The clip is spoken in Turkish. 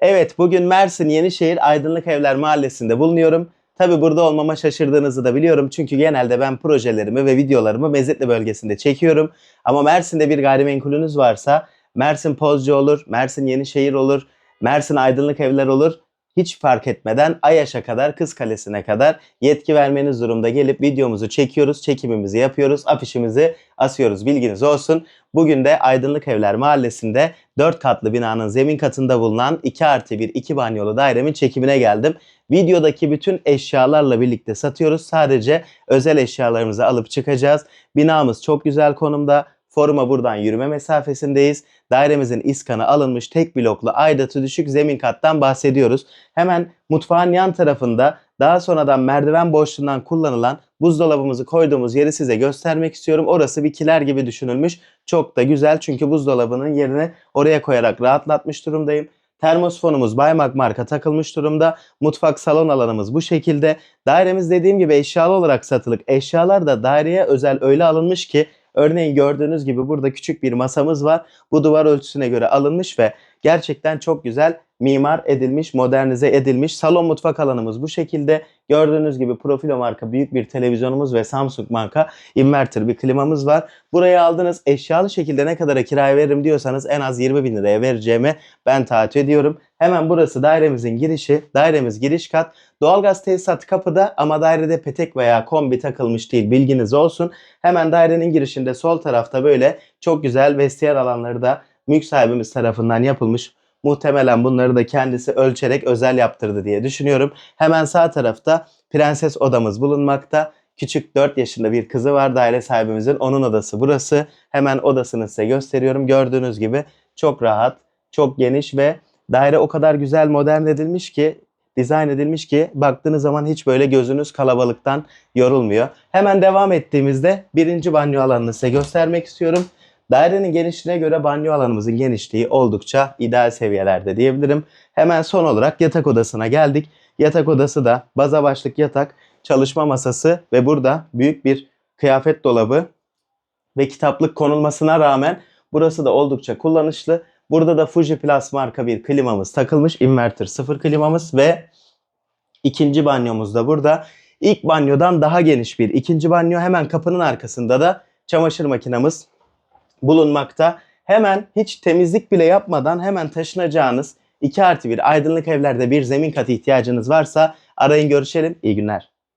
Evet bugün Mersin Yenişehir Aydınlık Evler Mahallesi'nde bulunuyorum. Tabi burada olmama şaşırdığınızı da biliyorum. Çünkü genelde ben projelerimi ve videolarımı Mezitli bölgesinde çekiyorum. Ama Mersin'de bir gayrimenkulünüz varsa Mersin Pozcu olur, Mersin Yenişehir olur, Mersin Aydınlık Evler olur. Hiç fark etmeden Ayaş'a kadar, Kız Kalesi'ne kadar yetki vermeniz durumda gelip videomuzu çekiyoruz, çekimimizi yapıyoruz, afişimizi asıyoruz. Bilginiz olsun. Bugün de Aydınlık Evler Mahallesi'nde 4 katlı binanın zemin katında bulunan 2 artı 1 2 banyolu dairemin çekimine geldim. Videodaki bütün eşyalarla birlikte satıyoruz. Sadece özel eşyalarımızı alıp çıkacağız. Binamız çok güzel konumda. Foruma buradan yürüme mesafesindeyiz. Dairemizin iskanı alınmış tek bloklu aidatı düşük zemin kattan bahsediyoruz. Hemen mutfağın yan tarafında daha sonradan merdiven boşluğundan kullanılan buzdolabımızı koyduğumuz yeri size göstermek istiyorum. Orası bir kiler gibi düşünülmüş. Çok da güzel çünkü buzdolabının yerini oraya koyarak rahatlatmış durumdayım. Termosfonumuz Baymak marka takılmış durumda. Mutfak salon alanımız bu şekilde. Dairemiz dediğim gibi eşyalı olarak satılık. Eşyalar da daireye özel öyle alınmış ki Örneğin gördüğünüz gibi burada küçük bir masamız var. Bu duvar ölçüsüne göre alınmış ve gerçekten çok güzel mimar edilmiş, modernize edilmiş. Salon mutfak alanımız bu şekilde. Gördüğünüz gibi Profilo marka büyük bir televizyonumuz ve Samsung marka inverter bir klimamız var. Burayı aldınız eşyalı şekilde ne kadara kiraya veririm diyorsanız en az 20 bin liraya vereceğimi ben taahhüt ediyorum. Hemen burası dairemizin girişi. Dairemiz giriş kat. Doğalgaz tesisatı kapıda ama dairede petek veya kombi takılmış değil bilginiz olsun. Hemen dairenin girişinde sol tarafta böyle çok güzel vestiyer alanları da mülk sahibimiz tarafından yapılmış. Muhtemelen bunları da kendisi ölçerek özel yaptırdı diye düşünüyorum. Hemen sağ tarafta prenses odamız bulunmakta. Küçük 4 yaşında bir kızı var daire sahibimizin. Onun odası burası. Hemen odasını size gösteriyorum. Gördüğünüz gibi çok rahat, çok geniş ve daire o kadar güzel modern edilmiş ki dizayn edilmiş ki baktığınız zaman hiç böyle gözünüz kalabalıktan yorulmuyor. Hemen devam ettiğimizde birinci banyo alanını size göstermek istiyorum. Dairenin genişliğine göre banyo alanımızın genişliği oldukça ideal seviyelerde diyebilirim. Hemen son olarak yatak odasına geldik. Yatak odası da baza başlık yatak, çalışma masası ve burada büyük bir kıyafet dolabı ve kitaplık konulmasına rağmen burası da oldukça kullanışlı. Burada da Fuji Plus marka bir klimamız takılmış. Inverter sıfır klimamız ve ikinci banyomuz da burada. İlk banyodan daha geniş bir ikinci banyo. Hemen kapının arkasında da çamaşır makinamız bulunmakta. Hemen hiç temizlik bile yapmadan hemen taşınacağınız 2 artı 1 aydınlık evlerde bir zemin katı ihtiyacınız varsa arayın görüşelim. İyi günler.